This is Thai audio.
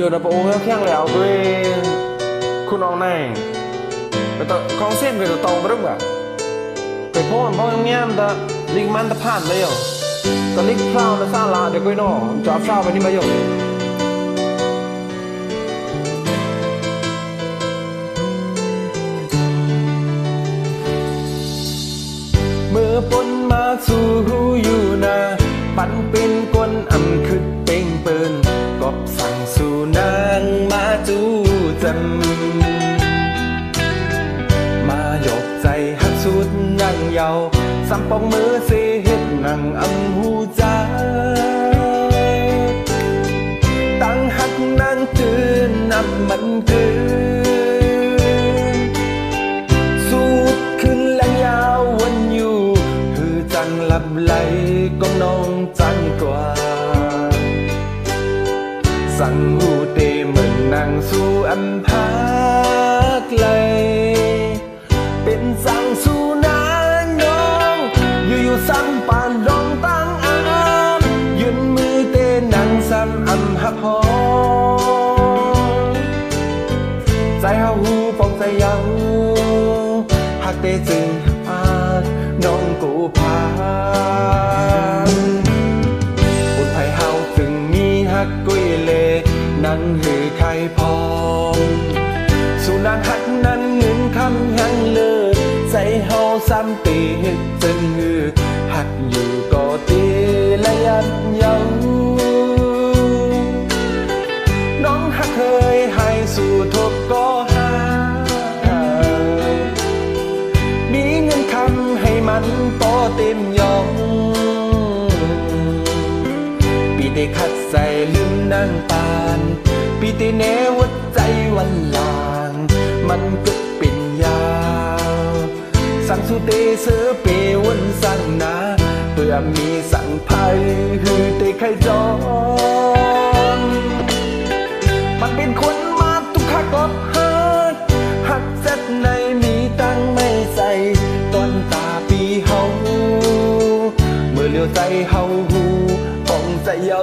อยู่ในประโอ้แข้งแล้วด้วยคุณน้องนายไปต่อกองเส้นไปต่อตองไปรึเปล่าไปพ่อพ่อเงี้มแต่ลิงมันตะพานเลยอะก็ลิกเศร้านะซาลาเดี๋ยวก็น้อจอบเศร้าไปนี่มาอยู่เมื่อปนมาสู่หู จำมาหยกใจหักสุดยังเยาสัมปองมือเสเฮ็ดนั่งอำหูใจตั้งหักนางตื่นนับมันเกินสูดขึ้นและยาววนอยู่ คือจังหลับไหลก็นองจังกว่า สั่งหูเต เหมือนนางสู่อัมพาไกลเป็นสั่งสู่นางน้องอยู่ๆซ้ำปานลอง นั่งหือใครพอมสู่นางหักนั้นเงินคำยังเลิศใจเฮาซ้ำตีเฮ็ดจึงหือหักอยู่ก็ตีและยัดยังน้องหักเคยให้สู่ทบก็หามีเงินคำให้มันโตเต็มยองปีเตคัดใส่างปานปีเตแนวัดใจวันลาง มันก็เป็นยาว สังสุเตเสือเปวันสั่งนาเพื่อมีสังภัยคือเตไขจอนมันเป็นคนมาทุกขากอบหักหักเสร็จในมีตังไม่ใส่ต้นตาปีเฮาเมื่อเลี้ยวใจเฮาหูปองใจเยา